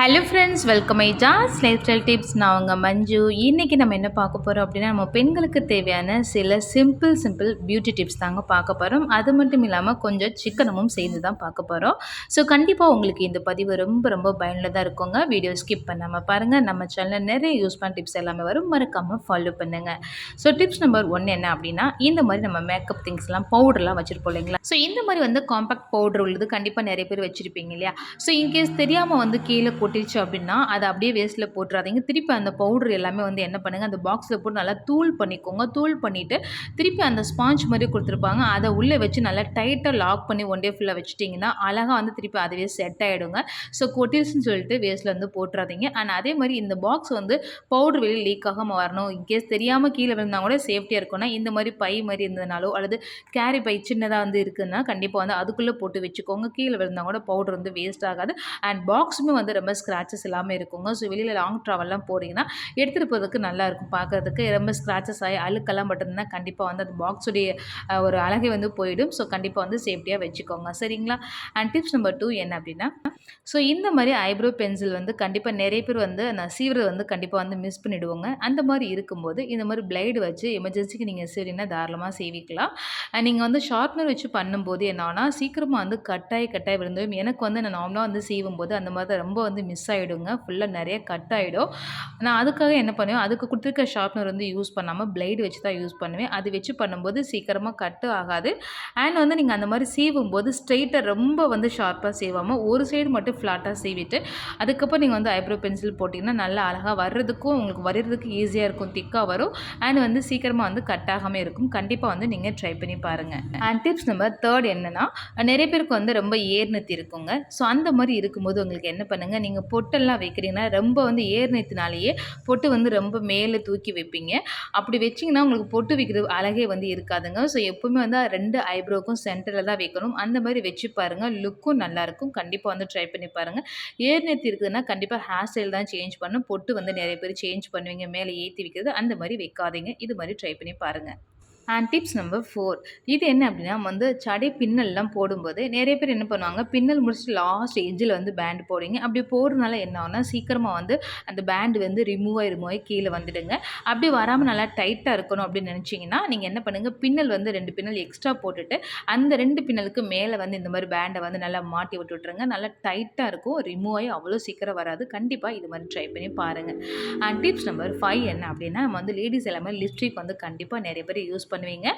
Hello friends welcome I jazz lifestyle tips நான் உங்கள் மஞ்சு. இன்றைக்கி நம்ம என்ன பார்க்க போகிறோம் அப்படின்னா நம்ம பெண்களுக்கு தேவையான சில சிம்பிள் சிம்பிள் பியூட்டி டிப்ஸ் தாங்க பார்க்க போகிறோம் அது மட்டும் இல்லாமல் கொஞ்சம் சிக்கனமும் சேர்ந்து தான் பார்க்க போகிறோம் ஸோ கண்டிப்பாக உங்களுக்கு இந்த பதிவு ரொம்ப ரொம்ப பயனுள்ளதாக இருக்குங்க. வீடியோ ஸ்கிப் பண்ணாமல் பாருங்கள் நம்ம சேனலில் நிறைய யூஸ் பண்ண டிப்ஸ் எல்லாமே வரும். மறக்காமல் ஃபாலோ பண்ணுங்கள் ஸோ டிப்ஸ் நம்பர் ஒன் என்ன அப்படின்னா இந்த மாதிரி நம்ம மேக்கப் திங்ஸ்லாம் பவுடர்லாம் வச்சுருப்போம் இல்லைங்களா? ஸோ இந்த மாதிரி வந்து காம்பாக்ட் பவுடர் உள்ளது கண்டிப்பாக நிறைய பேர் வச்சுருப்பீங்க இல்லையா? ஸோ இன்கேஸ் தெரியாமல் வந்து கீழே கொட்டிடுச்சு அப்படின்னா அதை அப்படியே வேஸ்ட்டில் போட்டுறாதீங்க. திருப்பி அந்த பவுடர் எல்லாமே வந்து என்ன பண்ணுங்கள் அந்த பாக்ஸில் போட்டு நல்லா தூள் பண்ணிக்கோங்க. தூள் பண்ணிவிட்டு திருப்பி அந்த ஸ்பாஞ்ச் மாதிரி கொடுத்துருப்பாங்க. அதை உள்ளே வச்சு நல்லா டைட்டாக லாக் பண்ணி ஒன் டே ஃபுல்லாக வச்சுட்டிங்கன்னா அழகாக வந்து திருப்பி அதுவே செட் ஆகிடுங்க ஸோ கொட்டிருச்சுன்னு சொல்லிட்டு வேஸ்ட்டில் வந்து போட்டுறாதீங்க. அண்ட் அதே மாதிரி இந்த பாக்ஸ் வந்து பவுடர் வெளியே லீக் ஆகாமல் வரணும். இன்கேஸ் தெரியாமல் கீழே விழுந்தால் கூட சேஃப்டியாக இருக்கும்னா இந்த மாதிரி பை மாதிரி இருந்ததுனாலோ அல்லது கேரி பை சின்னதாக வந்து இருக்குதுன்னா கண்டிப்பாக வந்து அதுக்குள்ளே போட்டு வச்சுக்கோங்க. கீழே விழுந்தால் கூட பவுடர் வந்து வேஸ்ட் ஆகாது. அண்ட் பாக்ஸுமே வந்து ரொம்ப ஸ்க்ராச்சஸ் இல்லாமல் இருக்குங்க. ஸோ வெளியில் லாங் ட்ராவல்லாம் போகிறீங்கன்னா எடுத்துகிட்டு போகிறதுக்கு நல்லாயிருக்கும் பார்க்குறதுக்கு ரொம்ப ஸ்க்ராச்சஸ் ஆகி அழுக்கெல்லாம் பட்டிருந்தா கண்டிப்பாக வந்து அந்த பாக்ஸுடைய ஒரு அழகை வந்து போயிடும். ஸோ கண்டிப்பாக வந்து சேஃப்டியாக வச்சுக்கோங்க. சரிங்களா? அண்ட் டிப்ஸ் நம்பர் டூ என்ன அப்படின்னா ஸோ இந்த மாதிரி ஐப்ரோ பென்சில் வந்து கண்டிப்பாக நிறைய பேர் வந்து நான் சீவரை வந்து கண்டிப்பாக வந்து மிஸ் பண்ணிவிடுவோங்க அந்த மாதிரி இருக்கும்போது இந்த மாதிரி பிளைடு வச்சு எமர்ஜென்சிக்கு நீங்கள் சீவினா தாராளமாக சேவிக்கலாம். நீங்கள் வந்து ஷார்ப்னர் வச்சு பண்ணும்போது என்னன்னா சீக்கிரமாக வந்து கட்டாய் கட்டாய் விழுந்துடும். எனக்கு வந்து நான் நார்மலாக வந்து சீவும் போது அந்த மாதிரி ரொம்ப வந்து மிஸ் ஆகிடுங்க ஃபுல்லாக நிறைய கட் ஆகிடும் நான் அதுக்காக என்ன பண்ணுவேன்? அதுக்கு கொடுத்துருக்க ஷார்ப்னர் வந்து யூஸ் பண்ணாமல் பிளேடு வச்சு தான் யூஸ் பண்ணுவேன். அது வச்சு பண்ணும்போது சீக்கிரமாக கட்டு ஆகாது. அண்ட் வந்து நீங்கள் அந்த மாதிரி சீவும் போது ஸ்ட்ரெயிட்டாக ரொம்ப வந்து ஷார்ப்பாக சீவாமல் ஒரு சைடு மட்டும் ஃப்ளாட்டாக சீவிட்டு அதுக்கப்புறம் நீங்கள் வந்து ஐப்ரோ பென்சில் போட்டிங்கன்னா நல்லா அழகாக வர்றதுக்கும் உங்களுக்கு வரைகிறதுக்கு ஈஸியாக இருக்கும் திக்காக வரும். அண்ட் வந்து சீக்கிரமாக வந்து கட் ஆகாமல் இருக்கும். கண்டிப்பாக வந்து நீங்கள் ட்ரை பண்ணி பாருங்கள் அண்ட் டிப்ஸ் நம்பர் தேர்ட் என்னென்னா நிறைய பேருக்கு வந்து ரொம்ப ஏர்னத்தி இருக்குங்க. ஸோ அந்த மாதிரி இருக்கும்போது உங்களுக்கு என்ன பண்ணுங்கள் நீங்கள் பொட்டெல்லாம் வைக்கிறீங்கன்னா ரொம்ப வந்து ஏர்நத்தினாலேயே பொட்டு வந்து ரொம்ப மேலே தூக்கி வைப்பீங்க. அப்படி வச்சிங்கன்னா உங்களுக்கு பொட்டு வைக்கிறது அழகே வந்து இருக்காதுங்க. ஸோ எப்போவுமே வந்து ரெண்டு ஐப்ரோக்கும் சென்டரில் தான் வைக்கணும். அந்த மாதிரி வச்சு பாருங்கள் லுக்கும் நல்லாயிருக்கும் கண்டிப்பாக வந்து ட்ரை பண்ணி பாருங்கள் ஏர்நெத்தி இருக்குதுன்னா கண்டிப்பாக ஹேர் ஸ்டைல் தான் சேஞ்ச் பண்ணும். பொட்டு வந்து நிறைய பேர் சேஞ்ச் பண்ணுவீங்க. மேலே ஏற்றி வைக்கிறது அந்த மாதிரி வைக்காதீங்க. இது மாதிரி ட்ரை பண்ணி பாருங்கள் அண்ட் டிப்ஸ் நம்பர் ஃபோர் இது என்ன அப்படின்னா வந்து சடை பின்னல்லாம் போடும்போது நிறைய பேர் என்ன பண்ணுவாங்க பின்னல் முடிச்சுட்டு லாஸ்ட் எஜ்ஜில் வந்து பேண்ட் போடுங்க அப்படி போடுறதுனால என்ன ஆகுனா சீக்கிரமாக வந்து அந்த பேண்டு வந்து ரிமூவ் ஆகி ரிமூவ் ஆகி கீழே வந்துடுங்க. அப்படி வராமல் நல்லா டைட்டாக இருக்கணும் அப்படின்னு நினச்சிங்கன்னா நீங்கள் என்ன பண்ணுங்கள் பின்னல் வந்து ரெண்டு பின்னல் எக்ஸ்ட்ரா போட்டுட்டு அந்த ரெண்டு பின்னலுக்கு மேலே வந்து இந்த மாதிரி பேண்டை வந்து நல்லா மாட்டி விட்டு விட்ருங்க நல்லா டைட்டாக இருக்கும் ரிமூவ் ஆகி அவ்வளோ சீக்கிரம் வராது. கண்டிப்பாக இது மாதிரி ட்ரை பண்ணி பாருங்கள் அண்ட் டிப்ஸ் நம்பர் ஃபைவ் என்ன அப்படின்னா நம்ம வந்து லேடிஸ் எல்லாமே லிப்ஸ்டிக் வந்து கண்டிப்பாக நிறைய பேர் யூஸ் பண்ணி பண்ணுவீங்க.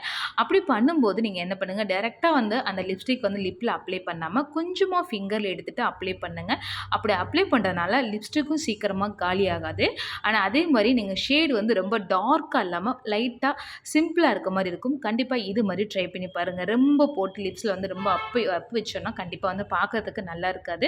அப்படி பண்ணும்போது நீங்கள் என்ன பண்ணுங்கள் டேரெக்டாக வந்து அந்த லிப்ஸ்டிக் வந்து லிப்பில் அப்ளை பண்ணாமல் கொஞ்சமாக ஃபிங்கரில் எடுத்துகிட்டு அப்ளை பண்ணுங்கள் அப்படி அப்ளை பண்ணுறதுனால லிப்ஸ்டிக்கும் சீக்கிரமாக காலி ஆகாது. ஆனால் அதே மாதிரி நீங்கள் ஷேடு வந்து ரொம்ப டார்க்காக இல்லாமல் லைட்டாக சிம்பிளாக இருக்க மாதிரி இருக்கும். கண்டிப்பாக இது மாதிரி ட்ரை பண்ணி பாருங்கள் ரொம்ப போட்டு லிப்ஸில் வந்து ரொம்ப அப்பு அப்பு வச்சோன்னா கண்டிப்பாக வந்து பார்க்குறதுக்கு நல்லா இருக்காது.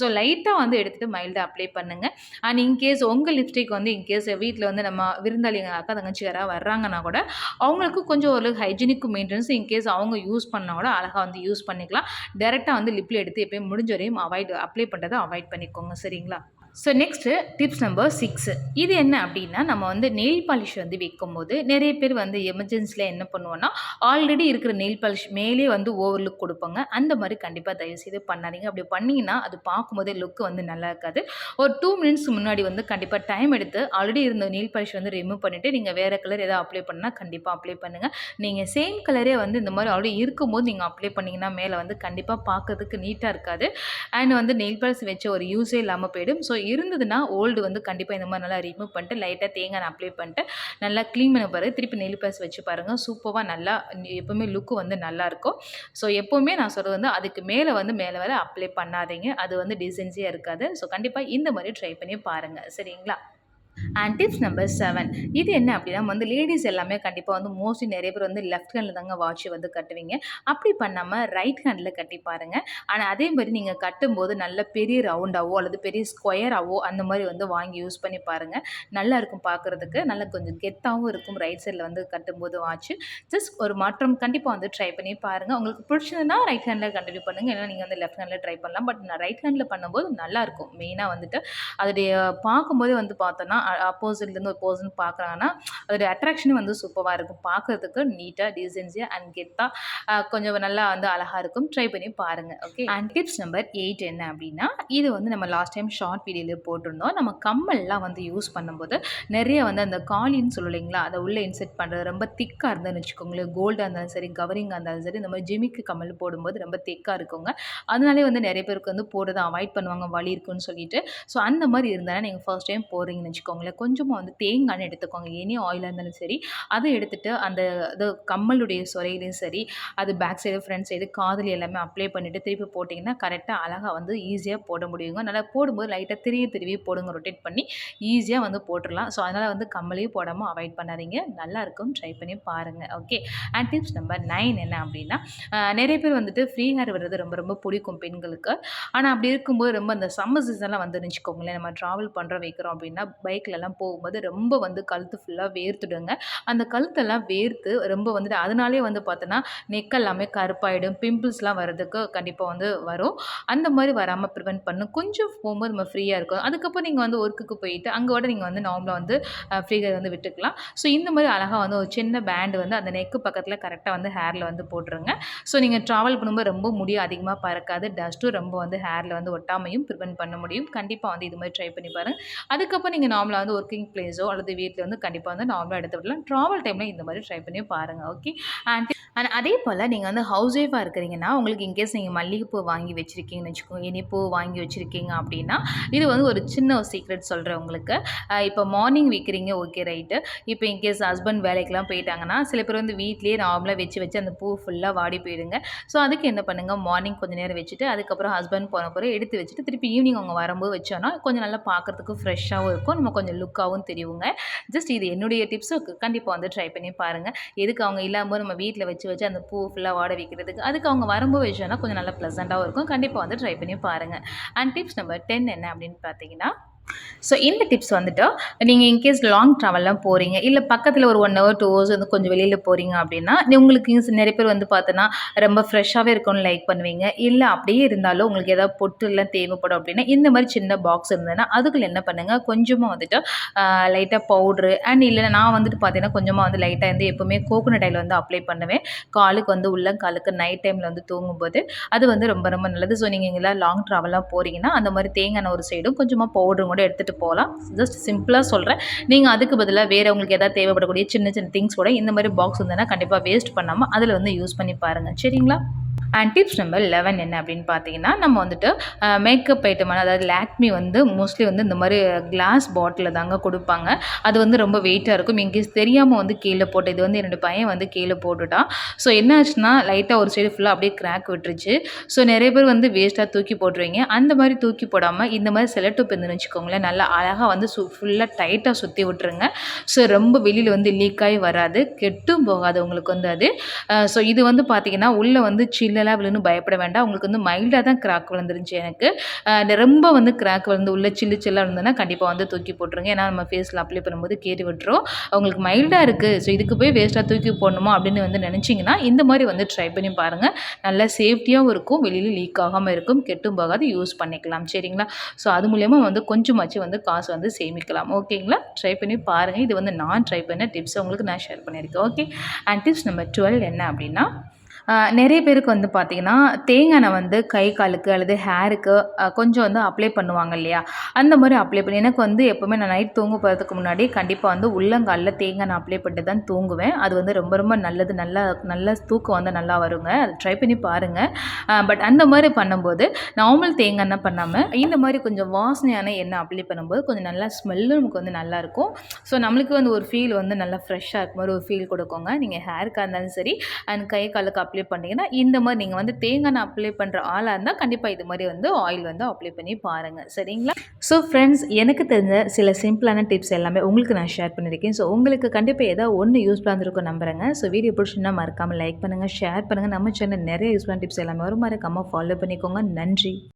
ஸோ லைட்டாக வந்து எடுத்துகிட்டு மைல்டாக அப்ளை பண்ணுங்கள் அண்ட் இன்கேஸ் உங்கள் லிப்ஸ்டிக் வந்து இன்கேஸ் வீட்டில் வந்து நம்ம விருந்தாளிங்க அக்கா தங்கச்சி யாராவது வர்றாங்கன்னா கூட அவங்களுக்கு கொஞ்சம் ஒரு ஹைஜீனிக் மெயின்டெனன்ஸ் இன்கேஸ் அவங்க யூஸ் பண்ணால் கூட அழகாக வந்து யூஸ் பண்ணிக்கலாம். டேரெக்டாக வந்து லிப்பில் எடுத்து எப்பயும் முடிஞ்ச வரையும் அவாய்ட் அப்ளை பண்ணுறதை அவாய்ட் பண்ணிக்கோங்க. சரிங்களா? So next tips number six இது என்ன அப்படின்னா நம்ம வந்து நெயில் பாலிஷ் வந்து வைக்கும்போது நிறைய பேர் வந்து எமர்ஜென்சியில் என்ன பண்ணுவோன்னா ஆல்ரெடி இருக்கிற நெயில் பாலிஷ் மேலே வந்து ஓவர் லுக் கொடுப்பாங்க. அந்த மாதிரி கண்டிப்பாக தயவுசெய்து பண்ணாதீங்க. அப்படி பண்ணிங்கன்னா அது பார்க்கும்போதே லுக்கு வந்து நல்லா இருக்காது. ஒரு டூ மினிட்ஸ் முன்னாடி வந்து கண்டிப்பாக டைம் எடுத்து ஆல்ரெடி இருந்த நெயில் பாலிஷ் வந்து ரிமூவ் பண்ணிவிட்டு நீங்கள் வேறு கலர் எதாவது அப்ளை பண்ணால் கண்டிப்பாக அப்ளை பண்ணுங்கள் நீங்கள் சேம் கலரே வந்து இந்த மாதிரி ஆல்ரெடி இருக்கும்போது நீங்கள் அப்ளை பண்ணிங்கன்னா மேலே வந்து கண்டிப்பாக பார்க்கறதுக்கு நீட்டாக இருக்காது. அண்ட் வந்து நெயில் பாலிஷ் வச்ச ஒரு யூஸே இல்லாமல் போயிடும். ஸோ இருந்ததுன்னா ஓல்டு வந்து கண்டிப்பாக இந்த மாதிரி நல்லா ரிமூவ் பண்ணிட்டு லைட்டாக தேங்காய் அப்ளை பண்ணிட்டு நல்லா க்ளீன் பண்ண பாருங்கள் திருப்பி நெல் பேஸ் வச்சு பாருங்கள் சூப்பராக நல்லா எப்போவுமே லுக்கு வந்து நல்லாயிருக்கும் ஸோ எப்போவுமே நான் சொல்கிறது வந்து அதுக்கு மேலே வந்து மேலே வர அப்ளை பண்ணாதீங்க. அது வந்து டிசைன்ஸியாக இருக்காது. ஸோ கண்டிப்பாக இந்த மாதிரி ட்ரை பண்ணி பாருங்கள் சரிங்களா? அண்ட் டிப்ஸ் நம்பர் செவன் இது என்ன அப்படின்னா வந்து லேடிஸ் எல்லாமே கண்டிப்பாக வந்து மோஸ்ட்லி நிறைய பேர் வந்து லெஃப்ட் ஹேண்டில் தாங்க வாட்ச் வந்து கட்டுவீங்க. அப்படி பண்ணாமல் ரைட் ஹேண்டில் கட்டி பாருங்கள் ஆனால் அதே மாதிரி நீங்கள் கட்டும்போது நல்ல பெரிய ரவுண்டாவோ அல்லது பெரிய ஸ்கொயராகவோ அந்த மாதிரி வந்து வாங்கி யூஸ் பண்ணி பாருங்கள் நல்லா இருக்கும் பார்க்குறதுக்கு நல்லா கொஞ்சம் கெத்தாகவும் இருக்கும் ரைட் சைடில் வந்து கட்டும்போது வாட்ச் ஜஸ்ட் ஒரு மாற்றம் கண்டிப்பாக வந்து ட்ரை பண்ணி பாருங்கள் உங்களுக்கு பிடிச்சதுன்னா ரைட் ஹேண்டில் கண்டினியூ பண்ணுங்கள் ஏன்னா நீங்கள் வந்து லெஃப்ட் ஹேண்டில் ட்ரை பண்ணலாம். பட் நான் ரைட் ஹேண்டில் பண்ணும்போது நல்லாயிருக்கும் மெயினாக வந்துட்டு அதோடைய பார்க்கும்போதே வந்து பார்த்தோன்னா அப்போசிட்லேருந்து ஒரு பர்சன் பார்க்குறாங்கன்னா அதோட அட்ராக்ஷனும் வந்து சூப்பராக இருக்கும். பார்க்குறதுக்கு நீட்டாக டீசென்சியாக அண்ட் கெத்தாக கொஞ்சம் நல்லா வந்து அழகாக இருக்கும். ட்ரை பண்ணி பாருங்கள் okay and tips number eight என்ன அப்படின்னா இது வந்து நம்ம லாஸ்ட் டைம் ஷார்ட் வீடியோவில் போட்டிருந்தோம். நம்ம கம்மல்லாம் வந்து யூஸ் பண்ணும்போது நிறைய வந்து அந்த காலின்னு சொல்லுவீங்களா அதை உள்ளே இன்செர்ட் பண்ணுறது ரொம்ப திக்காக இருந்ததுன்னு வச்சுக்கோங்களேன். கோல்டாக இருந்தாலும் சரி கவரிங்காக இருந்தாலும் சரி இந்த மாதிரி ஜிமிக்கு கம்மல் போடும்போது ரொம்ப திக்காக இருக்குங்க. அதனாலே வந்து நிறைய பேருக்கு வந்து போடுறதை அவாய்ட் பண்ணுவாங்க வலி இருக்குன்னு சொல்லிட்டு. ஸோ அந்த மாதிரி இருந்தாலும் நீங்கள் ஃபர்ஸ்ட் டைம் போடுறீங்கன்னு வச்சுக்கோங்களேன் கொஞ்சமாக வந்து தேங்காய் எடுத்துக்கோங்க. எனி ஆயிலாக இருந்தாலும் சரி அதை எடுத்துகிட்டு அந்த இது கம்மலுடைய சுரையிலையும் சரி அது பேக் சைடு ஃப்ரண்ட் சைடு காதில் எல்லாமே அப்ளை பண்ணிவிட்டு திருப்பி போட்டிங்கன்னா கரெக்டாக அழகாக வந்து ஈஸியாக போட முடியுங்க. நல்லா போடும்போது லைட்டாக திருவி திருவி போடுங்க. ரொட்டேட் பண்ணி ஈஸியாக வந்து போட்டுடலாம். ஸோ அதனால் வந்து கம்மலையும் போடாமல் அவாய்ட் பண்ணாதீங்க. நல்லாயிருக்கும் ட்ரை பண்ணி பாருங்கள் okay and tips number nine என்ன அப்படின்னா நிறைய பேர் வந்துட்டு ஃப்ரீ ஹேர் வர்றது ரொம்ப ரொம்ப பிடிக்கும் பெண்களுக்கு. ஆனால் அப்படி இருக்கும்போது ரொம்ப அந்த சம்மர் சீசன்லாம் வந்து நினச்சிக்கோங்களேன் நம்ம ட்ராவல் பண்ணுற வைக்கிறோம் அப்படின்னா பைக்லலாம் போகும்போது ரொம்ப வந்து கழுத்து ஃபுல்லாக வேர்த்துடுங்க. அந்த கழுத்தெல்லாம் வேர்த்து ரொம்ப வந்துட்டு அதனாலே வந்து பார்த்தோன்னா நெக் எல்லாமே கருப்பாயிடும். பிம்பிள்ஸ்லாம் வர்றதுக்கு கண்டிப்பாக வந்து வரும். அந்த மாதிரி வராமல் ப்ரிவெண்ட் பண்ணும் கொஞ்சம் போகும்போது நம்ம ஃப்ரீயாக இருக்கும் அதுக்கப்புறம் நீங்கள் வந்து ஒர்க்குக்கு போயிட்டு அங்கே விட நீங்கள் வந்து நார்மலாக வந்து ஃப்ரீயாக வந்து விட்டுக்கலாம். ஸோ இந்த மாதிரி அழகாக வந்து ஒரு சின்ன பேண்டு வந்து அந்த நெக்கு பக்கத்தில் கரெக்டாக வந்து ஹேரில் வந்து போட்டுருங்க. ஸோ நீங்கள் ட்ராவல் பண்ணும்போது ரொம்ப முடி அதிகமாக பறக்காது. டஸ்ட்டும் ரொம்ப வந்து ஹேரில் வந்து ஒட்டாமையும் ப்ரிவெண்ட் பண்ண முடியும். கண்டிப்பாக வந்து இது மாதிரி ட்ரை பண்ணி பாருங்கள் அதுக்கப்புறம் நீங்கள் நார்மலாக வந்து ஒர்க்கிங் பிளேஸோ அல்லது வீட்டில் வந்து கண்டிப்பாக வந்து நார்மலாக எடுத்து விடலாம். ட்ராவல் டைமில் இந்த மாதிரி ட்ரை பண்ணி பாருங்கள் ஓகே அண்ட் அண்ட் அதே போல் நீங்கள் வந்து ஹவுஸ் ஒய்ஃபாக இருக்கிறீங்கன்னா உங்களுக்கு இன்கேஸ் நீங்கள் மல்லிகைப்பூ வாங்கி வச்சுருக்கீங்கன்னு வச்சுக்கோங்க இனிப்பூ வாங்கி வச்சுருக்கீங்க அப்படின்னா இது வந்து ஒரு சின்ன ஒரு சீக்ரெட் சொல்கிறேன் உங்களுக்கு இப்போ மார்னிங் விற்கிறீங்க ஓகே ரைட்டு இப்போ இன்கேஸ் ஹஸ்பண்ட் வேலைக்கெலாம் போயிட்டாங்கன்னா சில பேர் வந்து வீட்லேயே நார்மலாக வச்சு வச்சு அந்த பூ ஃபுல்லாக வாடி போயிடுங்க. ஸோ அதுக்கு என்ன பண்ணுங்கள் மார்னிங் கொஞ்சம் நேரம் வச்சுட்டு அதுக்கப்புறம் ஹஸ்பண்ட் போன பிறகு எடுத்து வச்சுட்டு திருப்பி ஈவினிங் அவங்க வரும்போது வச்சோன்னா கொஞ்சம் நல்லா பார்க்குறதுக்கு ஃப்ரெஷ்ஷாகவும் இருக்கும். நம்ம கொஞ்சம் லுக்காகவும் தெரியுங்க. ஜஸ்ட் இது என்னுடைய டிப்ஸு கண்டிப்பாக வந்து ட்ரை பண்ணி பாருங்கள் எதுக்கு அவங்க இல்லாமல் நம்ம வீட்டில் வச்சு வச்சு அந்த பூ ஃபுல்லாக வாட வைக்கிறதுக்கு? அதுக்கு அவங்க வரும்போது விஷயம்னா கொஞ்சம் நல்லா ப்ளசண்ட்டாகவும் இருக்கும். கண்டிப்பாக வந்து ட்ரை பண்ணி பாருங்கள் அண்ட் டிப்ஸ் நம்பர் டென் என்ன அப்படின்னு பார்த்தீங்கன்னா ஸோ இந்த டிப்ஸ் வந்துட்டு நீங்கள் இன்கேஸ் லாங் ட்ராவல்லாம் போகிறீங்க இல்லை பக்கத்தில் ஒரு ஒன் ஹவர் டூ ஹவர்ஸ் வந்து கொஞ்சம் வெளியில் போகிறீங்க அப்படின்னா உங்களுக்கு நிறைய பேர் வந்து பார்த்தோன்னா ரொம்ப ஃப்ரெஷ்ஷாகவே இருக்கும்னு லைக் பண்ணுவீங்க. இல்லை அப்படியே இருந்தாலும் உங்களுக்கு ஏதாவது பொட்டுலாம் தேவைப்படும் அப்படின்னா இந்த மாதிரி சின்ன பாக்ஸ் இருந்ததுன்னா அதுக்குள்ள என்ன பண்ணுங்கள் கொஞ்சமாக வந்துட்டு லைட்டாக பவுட்ரு அண்ட் இல்லை நான் வந்துட்டு பார்த்தீங்கன்னா கொஞ்சமாக வந்து லைட்டாக வந்து எப்போவுமே கோகோனட் ஆயில் வந்து அப்ளை பண்ணுவேன். காலுக்கு வந்து உள்ளங்காலுக்கு நைட் டைமில் வந்து தூங்கும்போது அது வந்து ரொம்ப ரொம்ப நல்லது. ஸோ நீங்கள் எங்கெல்லாம் லாங் ட்ராவலாக போகிறீங்கன்னா அந்த மாதிரி தேங்காய் ஒரு சைடும் கொஞ்சமாக பவுடரும் கூட எடுத்துகிட்டு போகலாம் ஜஸ்ட் சிம்பிளாக சொல்கிறேன் நீங்கள் அதுக்கு பதிலாக வேறு உங்களுக்கு எதாவது தேவைப்படக்கூடிய சின்ன சின்ன திங்ஸ் கூட இந்த மாதிரி பாக்ஸ் இருந்ததுன்னா கண்டிப்பாக வேஸ்ட் பண்ணாமல் அதில் வந்து யூஸ் பண்ணி பாருங்கள் சரிங்களா? அண்ட் டிப்ஸ் நம்பர் லெவன் என்ன அப்படின்னு பார்த்தீங்கன்னா நம்ம வந்துட்டு மேக்கப் ஐட்டமான அதாவது லேக்மி வந்து மோஸ்ட்லி வந்து இந்த மாதிரி கிளாஸ் பாட்டிலில் தாங்க கொடுப்பாங்க. அது வந்து ரொம்ப வெயிட்டாக இருக்கும். இன்கேஸ் தெரியாமல் வந்து கீழே போட்டு இது வந்து என்னோடய பையன் வந்து கீழே போட்டுட்டான். ஸோ என்ன ஆச்சுன்னா லைட்டாக ஒரு சைடு ஃபுல்லாக அப்படியே கிராக் விட்டுருச்சு. ஸோ நிறைய பேர் வந்து வேஸ்ட்டாக தூக்கி போட்டுருவீங்க. அந்த மாதிரி தூக்கி போடாமல் இந்த மாதிரி செலக்டிவ் பெந்துன்னு வச்சுக்கோங்களேன் நல்லா அழகாக வந்து சு ஃபுல்லாக டைட்டாக சுற்றி விட்டுருங்க. ஸோ ரொம்ப வெளியில் வந்து லீக் ஆகி வராது. கெட்டும் போகாது உங்களுக்கு வந்து அது. ஸோ இது வந்து பார்த்திங்கன்னா உள்ளே வந்து சில்ல சின்னலாக விழுன்னு பயப்பட வேண்டாம். உங்களுக்கு வந்து மைல்டாக தான் கிராக் விழுந்துருந்துச்சு எனக்கு. ரொம்ப வந்து கிராக் விழுந்து உள்ள சில்லு சில்லாக இருந்ததுன்னா கண்டிப்பாக வந்து தூக்கி போட்டுருங்க. ஏன்னா நம்ம ஃபேஸில் அப்ளை பண்ணும்போது கேட்டு விட்டுரும். உங்களுக்கு மைல்டாக இருக்குது ஸோ இதுக்கு போய் வேஸ்ட்டாக தூக்கி போடணுமா அப்படின்னு வந்து நினச்சிங்கன்னா இந்த மாதிரி வந்து ட்ரை பண்ணி பாருங்கள் நல்லா சேஃப்டியாகவும் இருக்கும். வெளியில் லீக் ஆகாமல் இருக்கும். கெட்டும் போகாது. யூஸ் பண்ணிக்கலாம். சரிங்களா? ஸோ அது மூலயமா வந்து கொஞ்சமாச்சு வந்து காசு வந்து சேமிக்கலாம். ஓகேங்களா? ட்ரை பண்ணி பாருங்கள் இது வந்து நான் ட்ரை பண்ண டிப்ஸ் உங்களுக்கு நான் ஷேர் பண்ணியிருக்கேன். Okay and tips number twelve என்ன அப்படின்னா நிறைய பேருக்கு வந்து பார்த்திங்கன்னா தேங்காய் எண்ணெய் வந்து கை காலுக்கு அல்லது ஹேருக்கு கொஞ்சம் வந்து அப்ளை பண்ணுவாங்க இல்லையா? அந்த மாதிரி அப்ளை பண்ணி எனக்கு வந்து எப்போவுமே நான் நைட் தூங்க போகிறதுக்கு முன்னாடி கண்டிப்பாக வந்து உள்ளங்காலில் தேங்காய் எண்ணெய் அப்ளை பண்ணிட்டு தான் தூங்குவேன். அது வந்து ரொம்ப ரொம்ப நல்லது. நல்லா நல்ல தூக்கம் வந்து நல்லா வருங்க. அது ட்ரை பண்ணி பாருங்கள் பட் அந்த மாதிரி பண்ணும்போது நார்மல் தேங்காய் எண்ணெய் பண்ணாமல் இந்த மாதிரி கொஞ்சம் வாசனையான எண்ணெய் அப்ளை பண்ணும்போது கொஞ்சம் நல்லா ஸ்மெல்லும் நமக்கு வந்து நல்லாயிருக்கும் ஸோ நம்மளுக்கு வந்து ஒரு ஃபீல் வந்து நல்லா ஃப்ரெஷ்ஷாக இருக்கும் மாதிரி ஒரு ஃபீல் கொடுக்குங்க. நீங்கள் ஹேருக்காக இருந்தாலும் சரி அண்ட் கை காலுக்கு அப்ளை பண்ணிங்கன்னா இந்த மாதிரி நீங்கள் வந்து தேங்காய் எண்ணெய் அப்ளை பண்ணுற ஆளாக இருந்தால் கண்டிப்பாக இது மாதிரி வந்து ஆயில் வந்து அப்ளை பண்ணி பாருங்கள் சரிங்களா? ஸோ ஃப்ரெண்ட்ஸ் எனக்கு தெரிஞ்ச சில சிம்பிளான டிப்ஸ் எல்லாமே உங்களுக்கு நான் ஷேர் பண்ணியிருக்கேன் ஸோ உங்களுக்கு கண்டிப்பாக ஏதாவது ஒன்று யூஸ்ஃபுல்லாக இருந்திருக்கும் நம்புறேங்க. ஸோ வீடியோ பிடிச்சிருந்தா மறக்காமல் லைக் பண்ணுங்கள் ஷேர் பண்ணுங்கள் நம்ம சேனல் நிறைய யூஸ்ஃபுல்லான டிப்ஸ் எல்லாமே வரும். மறக்காமல் ஃபாலோ பண்ணிக்கோங்க. நன்றி.